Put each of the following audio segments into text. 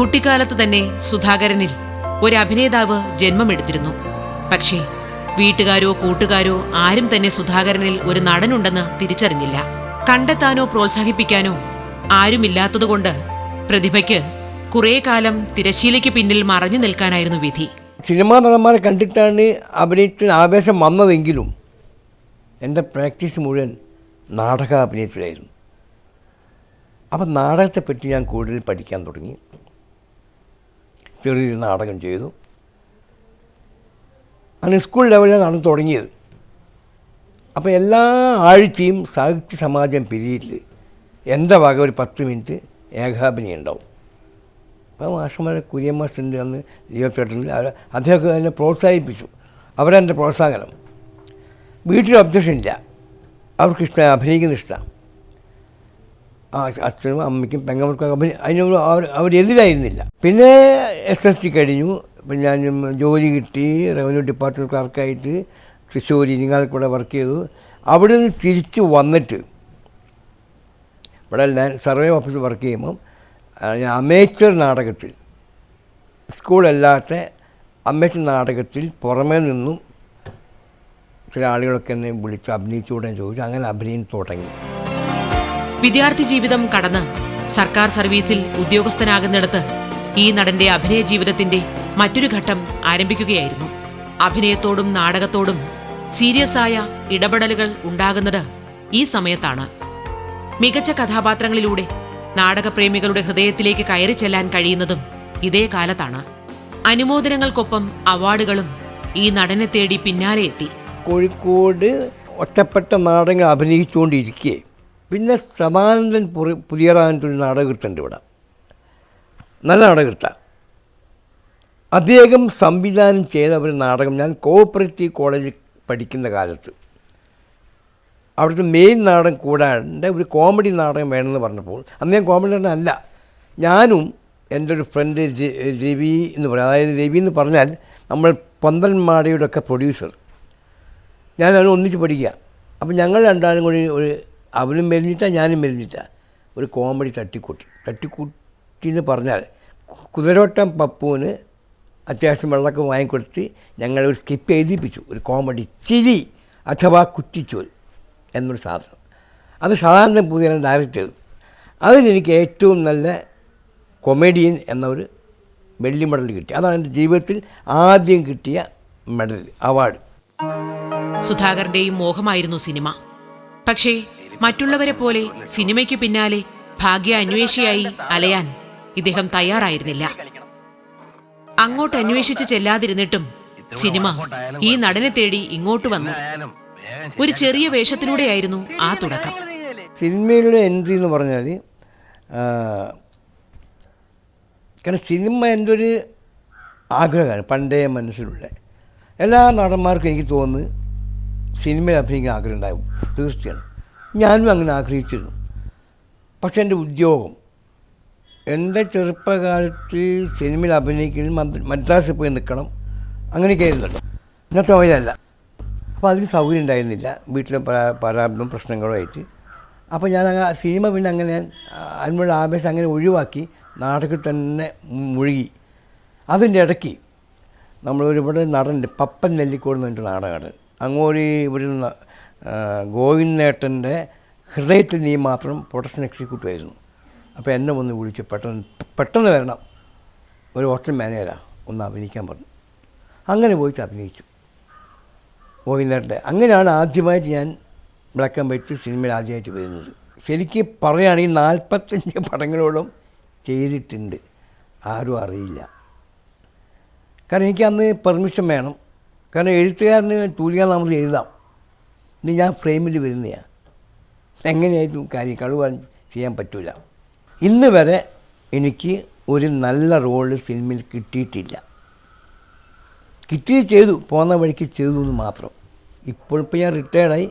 കുട്ടിക്കാലത്ത് തന്നെ സുധാകരനിൽ ഒരു അഭിനേതാവ് ജന്മമെടുത്തിരുന്നു. പക്ഷേ വീട്ടുകാരോ കൂട്ടുകാരോ ആരും തന്നെ സുധാകരനിൽ ഒരു നടനുണ്ടെന്ന് തിരിച്ചറിഞ്ഞില്ല. കണ്ടെത്താനോ പ്രോത്സാഹിപ്പിക്കാനോ ആരുമില്ലാത്തതുകൊണ്ട് പ്രതിഭയ്ക്ക് കുറേ കാലം തിരശീലയ്ക്ക് പിന്നിൽ മറഞ്ഞു നിൽക്കാനായിരുന്നു വിധി. സിനിമാ നടന്മാരെ കണ്ടിട്ടാണ് അഭിനയത്തിന് ആവേശം വന്നതെങ്കിലും എന്റെ പ്രാക്ടീസ് മുഴുവൻ നാടക അഭിനയത്തിലായിരുന്നു അപ്പം നാടകത്തെപ്പറ്റി ഞാൻ കൂടുതൽ പഠിക്കാൻ തുടങ്ങി. ചെറിയൊരു നാടകം ചെയ്തു. അങ്ങനെ സ്കൂൾ ലെവലിലാണ് തുടങ്ങിയത്. അപ്പോൾ എല്ലാ ആഴ്ചയും സാഹിത്യ സമാജം പിരിയിട്ട് എന്റെ വക ഒരു പത്ത് മിനിറ്റ് ഏകാഭിനയം ഉണ്ടാവും. അപ്പോൾ മാഷന്മാരെ കുര്യൻ മാഷുണ്ട് അന്ന് അവർ അദ്ദേഹം എന്നെ പ്രോത്സാഹിപ്പിച്ചു. അവരെന്റെ പ്രോത്സാഹനം. വീട്ടിൽ ഒബ്ജക്ഷൻ ഇല്ല അവർക്കിഷ്ടം അഭിനയിക്കുന്ന ഇഷ്ടമാണ്. അച്ഛനും അമ്മയ്ക്കും പെങ്ങൾക്കും അഭിനയ അതിനോട് അവർ അവരെതിരായിരുന്നില്ല. പിന്നെ എസ് എസ് ടി കഴിഞ്ഞു. പിന്നെ ഞാൻ ജോലി കിട്ടി റവന്യൂ ഡിപ്പാർട്ട്മെന്റ് ക്ലർക്കായിട്ട് തൃശ്ശൂർ ഇരിങ്ങാലക്കൂടെ വർക്ക് ചെയ്തു. അവിടെ നിന്ന് തിരിച്ച് വന്നിട്ട് ഇവിടെ ഞാൻ സർവേ ഓഫീസിൽ വർക്ക് ചെയ്യുമ്പം ഞാൻ അമേച്ചർ നാടകത്തിൽ സ്കൂളല്ലാത്ത അമേച്ചർ നാടകത്തിൽ പുറമേ നിന്നും ചില ആളുകളൊക്കെ എന്നെ വിളിച്ച് അഭിനയിച്ചുകൂടെ ചോദിച്ചു. അങ്ങനെ അഭിനയം തുടങ്ങി. വിദ്യാർത്ഥി ജീവിതം കടന്ന് സർക്കാർ സർവീസിൽ ഉദ്യോഗസ്ഥനാകുന്നിടത്ത് ഈ നടന്റെ അഭിനയ ജീവിതത്തിന്റെ മറ്റൊരു ഘട്ടം ആരംഭിക്കുകയായിരുന്നു. അഭിനയത്തോടും നാടകത്തോടും സീരിയസ് ആയ ഇടപെടലുകൾ ഉണ്ടാകുന്നത് ഈ സമയത്താണ്. മികച്ച കഥാപാത്രങ്ങളിലൂടെ നാടകപ്രേമികളുടെ ഹൃദയത്തിലേക്ക് കയറി ചെല്ലാൻ കഴിയുന്നതും ഇതേ കാലത്താണ്. അനുമോദനങ്ങൾക്കൊപ്പം അവാർഡുകളും ഈ നടനെ തേടി പിന്നാലെ എത്തി. കോഴിക്കോട് ഒറ്റപ്പെട്ട നാടകം അഭിനയിച്ചുകൊണ്ടിരിക്കെ. പിന്നെ സമാനന്ദൻ പുറി പുതിയറാനൊരു നാടകൃത്തുണ്ട് ഇവിടെ. നല്ല നാടകൃത്ത അദ്ദേഹം സംവിധാനം ചെയ്ത ഒരു നാടകം. ഞാൻ കോഓപ്പറേറ്റീവ് കോളേജിൽ പഠിക്കുന്ന കാലത്ത് അവിടുത്തെ മെയിൻ നാടകം കൂടാണ്ട് ഒരു കോമഡി നാടകം വേണമെന്ന് പറഞ്ഞപ്പോൾ അന്ന് ഞാൻ കോമഡി നാടകം അല്ല ഞാനും എന്റെ ഒരു ഫ്രണ്ട് രവി എന്ന് പറയും. അതായത് രവി എന്ന് പറഞ്ഞാൽ നമ്മൾ പന്തൻമാടയുടെ ഒക്കെ പ്രൊഡ്യൂസർ അവൻ ഒന്നിച്ച് പഠിക്കുക. അപ്പം ഞങ്ങൾ രണ്ടാളും കൂടി ഒരു അവനും മെലിഞ്ഞിട്ട ഞാനും മെലിഞ്ഞിട്ട. ഒരു കോമഡി തട്ടിക്കൂട്ടി. തട്ടിക്കൂട്ടി എന്ന് പറഞ്ഞാൽ കുതിരോട്ടം പപ്പുവിന് അത്യാവശ്യം വെള്ളമൊക്കെ വാങ്ങിക്കൊടുത്ത് ഞങ്ങൾ ഒരു സ്കിപ്പ് എഴുതിപ്പിച്ചു. ഒരു കോമഡി ചിരി അഥവാ കുറ്റിച്ചോൽ എന്നൊരു സാധനം. അത് സാധാരണ പുതിയ ഡയറക്റ്റ് ചെയ്തു അതിലെനിക്ക് ഏറ്റവും നല്ല കൊമേഡിയൻ എന്ന ഒരു വെള്ളി മെഡൽ കിട്ടി. അതാണ് എന്റെ ജീവിതത്തിൽ ആദ്യം കിട്ടിയ മെഡൽ അവാർഡ് സുധാകരന്റെയും മോഹമായിരുന്നു സിനിമ. പക്ഷേ മറ്റുള്ളവരെ പോലെ സിനിമയ്ക്ക് പിന്നാലെ ഭാഗ്യ അന്വേഷിയായി അലയാൻ. ഇദ്ദേഹം തയ്യാറായിരുന്നില്ല. അങ്ങോട്ട് അന്വേഷിച്ച് ചെല്ലാതിരുന്നിട്ടും സിനിമ ഈ നടനെ തേടി ഇങ്ങോട്ട് വന്നു. ഒരു ചെറിയ വേഷത്തിലൂടെയായിരുന്നു ആ തുടക്കം. സിനിമയിലൂടെ എൻട്രി എന്ന് പറഞ്ഞാൽ കാരണം സിനിമ എന്റെ ഒരു ആഗ്രഹമാണ് പണ്ടേ മനസ്സിലുള്ള. എല്ലാ നടന്മാർക്കും എനിക്ക് തോന്നുന്നു സിനിമയിൽ അഭിനയിക്കാൻ ആഗ്രഹം ഉണ്ടാവും തീർച്ചയാണ്. ഞാനും അങ്ങനെ ആഗ്രഹിച്ചിരുന്നു. പക്ഷേ എന്റെ ഉദ്യോഗം എന്റെ ചെറുപ്പകാലത്ത് സിനിമയിൽ അഭിനയിക്കൽ മദ്ര- മദ്രാസിൽ പോയി നിൽക്കണം അങ്ങനെയൊക്കെ ആയിരുന്നല്ലോ എന്നാൽ വഴിയല്ല അപ്പോൾ അതിന് സൗകര്യം ഉണ്ടായിരുന്നില്ല. വീട്ടിലെ പരാ- പരാബം പ്രശ്നങ്ങളും ആയിട്ട്. അപ്പോൾ ഞാൻ സിനിമ പിന്നെ അങ്ങനെ അതിനോട് ആവേശം അങ്ങനെ ഒഴിവാക്കി നാടകത്തിൽ തന്നെ മുഴുകി. അതിന്റെ ഇടയ്ക്ക് നമ്മളൊരു ഇവിടെ നടനുണ്ട് പപ്പൻ നെല്ലിക്കോട് എന്ന് പറഞ്ഞിട്ട് നാടകമാണ് അങ്ങോട്ട് ഇവിടെ ഗോവിന്ദേട്ടന്റെ ഹൃദയത്തിൽ നീ മാത്രം പ്രൊട്ടക്ഷൻ എക്സിക്യൂട്ടീവ് ആയിരുന്നു. അപ്പോൾ എന്നെ ഒന്ന് വിളിച്ചു പെട്ടെന്ന് പെട്ടെന്ന് വരണം. ഒരു ഹോട്ടൽ മാനേജരാണ് ഒന്ന് അഭിനയിക്കാൻ പറഞ്ഞു. അങ്ങനെ പോയിട്ട് അഭിനയിച്ചു. ഗോവിന്ദേട്ടന്റെ അങ്ങനെയാണ് ആദ്യമായിട്ട് ഞാൻ ബ്ലാക്ക് ആൻഡ് വൈറ്റ് സിനിമയിൽ ആദ്യമായിട്ട് വരുന്നത്. ശരിക്കും പറയുകയാണെങ്കിൽ നാൽപ്പത്തഞ്ച് പടങ്ങളോളം ചെയ്തിട്ടുണ്ട്. ആരും അറിയില്ല. കാരണം എനിക്ക് അന്ന് പെർമിഷൻ വേണം. കാരണം എഴുത്തുകാരന് തൂലിക നമ്മൾ എഴുതാം. ഇത് ഞാൻ ഫ്രെയിമിൽ വരുന്നതാണ് എങ്ങനെയായിട്ടും കാര്യം? കഴിവാൻ ചെയ്യാൻ പറ്റില്ല ഇന്ന് വരെ എനിക്ക് ഒരു നല്ല റോൾ സിനിമയിൽ കിട്ടിയിട്ടില്ല. കിട്ടി ചെയ്തു. പോകുന്ന വഴിക്ക് ചെയ്തു എന്ന് മാത്രം. ഇപ്പോഴിപ്പോൾ ഞാൻ റിട്ടയർഡായി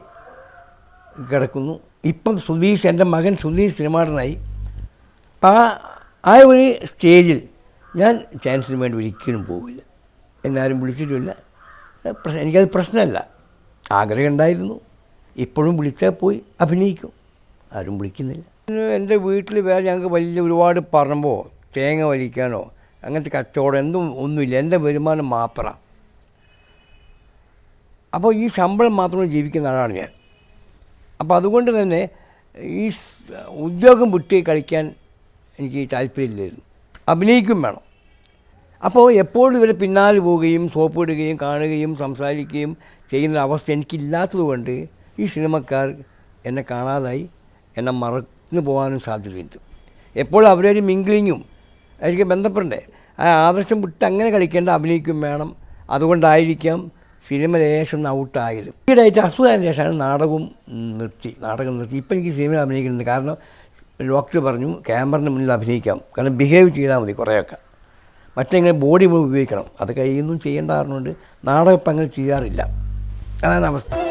കിടക്കുന്നു. ഇപ്പം സുധീഷ് എന്റെ മകൻ സുധീഷ് സിനിമാടനായി. അപ്പം ആ ആ ഒരു സ്റ്റേജിൽ ഞാൻ ചാൻസിന് വേണ്ടി ഒരിക്കലും പോവില്ല. എന്നാരും വിളിച്ചിട്ടുമില്ല. പ്രശ്നം എനിക്കത് പ്രശ്നമല്ല. ആഗ്രഹം ഉണ്ടായിരുന്നു ഇപ്പോഴും വിളിച്ചാൽ പോയി അഭിനയിക്കും. ആരും വിളിക്കുന്നില്ല. എന്റെ വീട്ടിൽ വേറെ ഞങ്ങൾക്ക് വലിയ ഒരുപാട് പറമ്പോ തേങ്ങ വലിക്കാനോ അങ്ങനത്തെ കച്ചവടം എന്തും ഒന്നുമില്ല. എന്റെ വരുമാനം മാത്രം. അപ്പോൾ ഈ ശമ്പളം മാത്രം ജീവിക്കുന്ന ആളാണ് ഞാൻ. അപ്പോൾ അതുകൊണ്ട് തന്നെ ഈ ഉദ്യോഗം വിട്ട് കളിക്കാൻ എനിക്ക് താല്പര്യമില്ലായിരുന്നു. അഭിനയിക്കും വേണം. അപ്പോൾ എപ്പോഴും ഇവരെ പിന്നാലെ പോവുകയും സോപ്പ് ഇടുകയും കാണുകയും സംസാരിക്കുകയും ചെയ്യുന്ന അവസ്ഥ എനിക്കില്ലാത്തത് കൊണ്ട് ഈ സിനിമക്കാർ എന്നെ കാണാതായി എന്നെ മറന്നു പോകാനും സാധ്യതയുണ്ട്. എപ്പോഴും അവരൊരു മിങ്കിളിങ്ങും എനിക്ക് ബന്ധപ്പെടണ്ടേ ആ ആദർശം വിട്ട് അങ്ങനെ കളിക്കേണ്ട അഭിനയിക്കും വേണം. അതുകൊണ്ടായിരിക്കാം സിനിമ ലേശം ഔട്ടായത്. ഈയിടെയായിട്ട് അസുഖത്തിന് ശേഷമാണ് നാടകവും നിർത്തി നാടകം നിർത്തി. ഇപ്പം എനിക്ക് സിനിമ അഭിനയിക്കുന്നുണ്ട്. കാരണം ഡോക്ടർ പറഞ്ഞു ക്യാമറിന് മുന്നിൽ അഭിനയിക്കാം. കാരണം ബിഹേവ് ചെയ്താൽ മതി കുറേയൊക്കെ. മറ്റെങ്ങനെ ബോഡി ഉപയോഗിക്കണം? അത് കഴിയുന്നതും ചെയ്യേണ്ട കാരണമുണ്ട്. നാടകം ഇപ്പം അങ്ങനെ ചെയ്യാറില്ല. അതാണ് അവസ്ഥ.